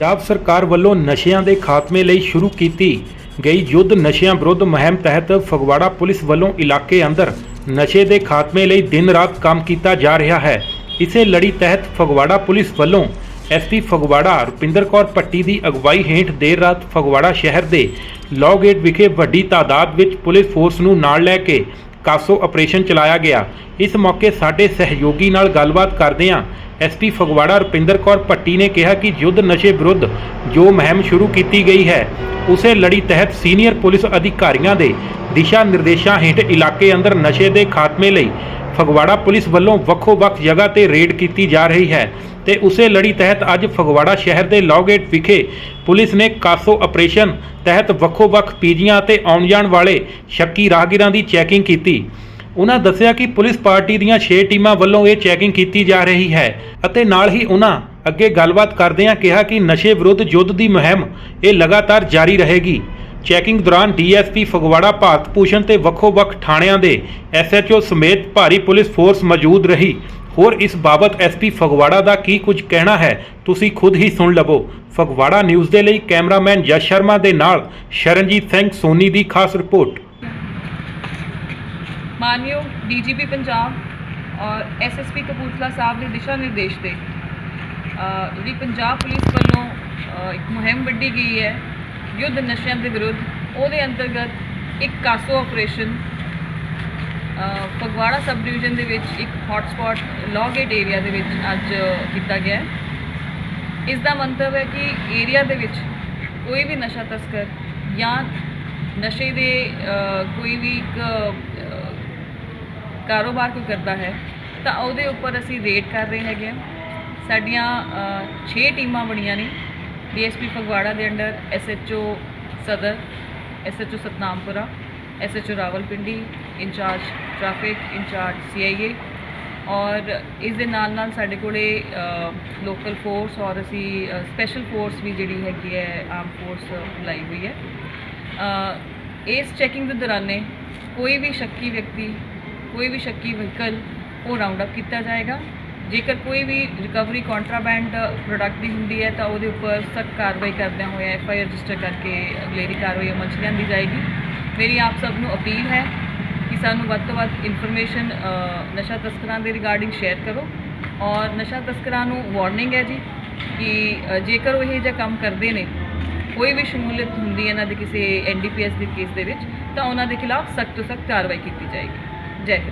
ਪੰਜਾਬ ਸਰਕਾਰ ਵੱਲੋਂ ਨਸ਼ਿਆਂ ਦੇ ਖਾਤਮੇ ਲਈ ਸ਼ੁਰੂ ਕੀਤੀ ਗਈ ਯੁੱਧ ਨਸ਼ਿਆਂ ਵਿਰੁੱਧ ਮੁਹਿੰਮ ਤਹਿਤ ਫਗਵਾੜਾ ਪੁਲਿਸ ਵੱਲੋਂ ਇਲਾਕੇ ਅੰਦਰ ਨਸ਼ੇ ਦੇ ਖਾਤਮੇ ਲਈ ਦਿਨ-ਰਾਤ ਕੰਮ ਕੀਤਾ ਜਾ ਰਿਹਾ ਹੈ। ਇਸੇ ਲੜੀ ਤਹਿਤ ਫਗਵਾੜਾ ਪੁਲਿਸ ਵੱਲੋਂ ਐਸਪੀ ਫਗਵਾੜਾ, ਰੁਪਿੰਦਰ ਕੌਰ ਪੱਟੀ ਦੀ ਅਗਵਾਈ ਹੇਠ ਦੇਰ ਰਾਤ ਫਗਵਾੜਾ ਸ਼ਹਿਰ ਦੇ ਲੌ ਗੇਟ ਵਿਖੇ ਵੱਡੀ ਤਾਦਾਦ ਵਿੱਚ ਪੁਲਿਸ ਫੋਰਸ ਨੂੰ ਨਾਲ ਲੈ ਕੇ ਕਾਸੋ ਆਪਰੇਸ਼ਨ ਚਲਾਇਆ ਗਿਆ। ਇਸ ਮੌਕੇ ਸਾਡੇ ਸਹਿਯੋਗੀ ਨਾਲ ਗੱਲਬਾਤ ਕਰਦਿਆਂ ਐਸਪੀ ਫਗਵਾੜਾ ਰੁਪਿੰਦਰ ਕੌਰ ਭੱਟੀ ਨੇ ਕਿਹਾ ਕਿ ਯੁੱਧ ਨਸ਼ੇ ਵਿਰੁੱਧ ਜੋ ਮੁਹਿੰਮ ਸ਼ੁਰੂ ਕੀਤੀ ਗਈ ਹੈ, ਉਸੇ ਲੜੀ ਤਹਿਤ ਸੀਨੀਅਰ ਪੁਲਿਸ ਅਧਿਕਾਰੀਆਂ ਦੇ ਦਿਸ਼ਾ ਨਿਰਦੇਸ਼ਾਂ ਹੇਠ ਇਲਾਕੇ ਅੰਦਰ ਨਸ਼ੇ ਦੇ ਖਾਤਮੇ ਲਈ ਫਗਵਾੜਾ ਪੁਲਿਸ ਵੱਲੋਂ ਵੱਖੋ-ਵੱਖ ਜਗ੍ਹਾ ਤੇ ਰੇਡ ਕੀਤੀ ਜਾ ਰਹੀ ਹੈ ਤੇ ਉਸੇ ਲੜੀ ਤਹਿਤ ਅੱਜ ਫਗਵਾੜਾ ਸ਼ਹਿਰ ਦੇ ਲੌਗੇਟ ਵਿਖੇ ਪੁਲਿਸ ਨੇ ਕਾਸੋ ਆਪਰੇਸ਼ਨ ਤਹਿਤ ਵੱਖੋ-ਵੱਖ ਪੀਜੀਆਂ ਤੇ ਆਉਣ ਜਾਣ ਵਾਲੇ ਸ਼ੱਕੀ ਰਾਹਗੀਰਾਂ ਦੀ ਚੈਕਿੰਗ ਕੀਤੀ। ਉਹਨਾਂ ਦੱਸਿਆ ਕਿ ਪੁਲਿਸ ਪਾਰਟੀ ਦੀਆਂ 6 ਟੀਮਾਂ ਵੱਲੋਂ ਇਹ ਚੈਕਿੰਗ ਕੀਤੀ ਜਾ ਰਹੀ ਹੈ ਅਤੇ ਨਾਲ ਹੀ ਉਹਨਾਂ ਅੱਗੇ ਗੱਲਬਾਤ ਕਰਦਿਆਂ ਕਿਹਾ ਕਿ ਨਸ਼ੇ ਵਿਰੁੱਧ ਯੁੱਧ ਦੀ ਮੁਹਿੰਮ ਇਹ ਲਗਾਤਾਰ ਜਾਰੀ ਰਹੇਗੀ। ਚੈਕਿੰਗ ਦੌਰਾਨ ਡੀਐਸਪੀ ਫਗਵਾੜਾ ਭਾਰਤ ਭੂਸ਼ਣ ਤੇ ਵੱਖੋ-ਵੱਖ ਥਾਣਿਆਂ ਦੇ ਐਸਐਚਓ ਸਮੇਤ ਭਾਰੀ ਪੁਲਿਸ ਫੋਰਸ ਮੌਜੂਦ ਰਹੀ। ਹੋਰ ਇਸ ਬਾਬਤ ਐਸਪੀ ਫਗਵਾੜਾ ਦਾ ਕੀ ਕੁਝ ਕਹਿਣਾ ਹੈ, ਤੁਸੀਂ ਖੁਦ ਹੀ ਸੁਣ ਲਵੋ। ਫਗਵਾੜਾ ਨਿਊਜ਼ ਦੇ ਲਈ ਕੈਮਰਾਮੈਨ ਜਸ ਸ਼ਰਮਾ ਦੇ ਨਾਲ ਸ਼ਰਨਜੀਤ ਸਿੰਘ ਸੋਨੀ ਦੀ ਖਾਸ ਰਿਪੋਰਟ। ਮਾਨਯੋਗ ਡੀਜੀਪੀ ਪੰਜਾਬ ਔਰ ਐਸਐਸਪੀ ਕਪੂਰਥਲਾ ਸਾਹਿਬ ਦੇ ਦਿਸ਼ਾ ਨਿਰਦੇਸ਼ ਤੇ ਜਿਹੜੀ ਪੰਜਾਬ ਪੁਲਿਸ ਵੱਲੋਂ ਇੱਕ ਮੁਹਿੰਮ ਵੱਡੀ ਗਈ ਹੈ ਯੁੱਧ ਨਸ਼ਿਆਂ ਦੇ ਵਿਰੁੱਧ, ਉਹਦੇ ਅੰਤਰਗਤ ਇੱਕ CASO operation Phagwara sub division ਦੇ ਵਿੱਚ ਇੱਕ ਹੌਟਸਪੌਟ ਲੌਗੇਟ ਏਰੀਆ ਦੇ ਵਿੱਚ ਅੱਜ ਕੀਤਾ ਗਿਆ ਇਸ ਦਾ ਮੰਤਵ ਹੈ ਕਿ ਏਰੀਆ ਦੇ ਵਿੱਚ ਕੋਈ ਵੀ ਨਸ਼ਾ ਤਸਕਰ ਜਾਂ ਨਸ਼ੇ ਦੇ ਕੋਈ ਵੀ ਇੱਕ ਕਾਰੋਬਾਰ ਕੋਈ ਕਰਦਾ ਹੈ, ਤਾਂ ਉਹਦੇ ਉੱਪਰ ਅਸੀਂ ਰੇਡ ਕਰ ਰਹੇ ਹੈਗੇ ਹਾਂ। ਸਾਡੀਆਂ 6 ਟੀਮਾਂ ਬਣੀਆਂ ਨੇ, ਡੀਐਸਪੀ ਫਗਵਾੜਾ ਦੇ under, SHO Sadar, SHO Satnampura, SHO Rawalpindi, incharge traffic, incharge CIA ਔਰ ਇਸ ਦੇ ਨਾਲ ਨਾਲ ਸਾਡੇ ਕੋਲੇ ਲੋਕਲ ਫੋਰਸ ਔਰ ਅਸੀਂ ਸਪੈਸ਼ਲ ਫੋਰਸ ਵੀ ਜਿਹੜੀ ਹੈਗੀ ਹੈ ਆਰਮ ਫੋਰਸ ਲਾਈ ਹੋਈ ਹੈ। ਇਸ ਚੈਕਿੰਗ ਦੇ ਦੌਰਾਨੇ ਕੋਈ ਵੀ ਸ਼ੱਕੀ ਵਿਅਕਤੀ ਕੋਈ ਵੀ ਸ਼ੱਕੀ ਵਹੀਕਲ ਉਹ ਰਾਉਂਡ ਅਪ ਕੀਤਾ ਜਾਏਗਾ। ਜੇਕਰ ਕੋਈ ਵੀ ਰਿਕਵਰੀ ਕੰਟਰਾਬੈਂਡ ਪ੍ਰੋਡਕਟ ਦੀ ਹੁੰਦੀ ਹੈ, ਤਾਂ ਉਹਦੇ ਉੱਪਰ ਸਖਤ ਕਾਰਵਾਈ ਕਰਦਿਆਂ ਹੋਇਆ ਐਫ ਆਈ ਆਰ ਰਜਿਸਟਰ ਕਰਕੇ ਅਗਲੇਰੀ ਕਾਰਵਾਈ ਅਮਲ 'ਚ ਲਿਆਂਦੀ ਜਾਏਗੀ। ਮੇਰੀ ਆਪ ਸਭ ਨੂੰ ਅਪੀਲ ਹੈ ਕਿ ਸਾਨੂੰ ਵੱਧ ਤੋਂ ਵੱਧ ਇਨਫੋਰਮੇਸ਼ਨ ਨਸ਼ਾ ਤਸਕਰਾਂ ਦੇ ਰਿਗਾਰਡਿੰਗ ਸ਼ੇਅਰ ਕਰੋ। ਔਰ ਨਸ਼ਾ ਤਸਕਰਾਂ ਨੂੰ ਵਾਰਨਿੰਗ ਹੈ ਜੀ ਕਿ ਜੇਕਰ ਉਹ ਇਹ ਜਿਹਾ ਕੰਮ ਕਰਦੇ ਨੇ, ਕੋਈ ਵੀ ਸ਼ਮੂਲੀਅਤ ਹੁੰਦੀ ਹੈ ਇਹਨਾਂ ਦੇ ਕਿਸੇ ਐਨਡੀਪੀਐਸ ਦੇ ਕੇਸ ਦੇ ਵਿੱਚ, ਤਾਂ ਉਹਨਾਂ ਦੇ ਖਿਲਾਫ ਸਖਤ ਤੋਂ ਸਖਤ ਕਾਰਵਾਈ ਕੀਤੀ ਜਾਏਗੀ। ਜੈ ਹਿੰਦ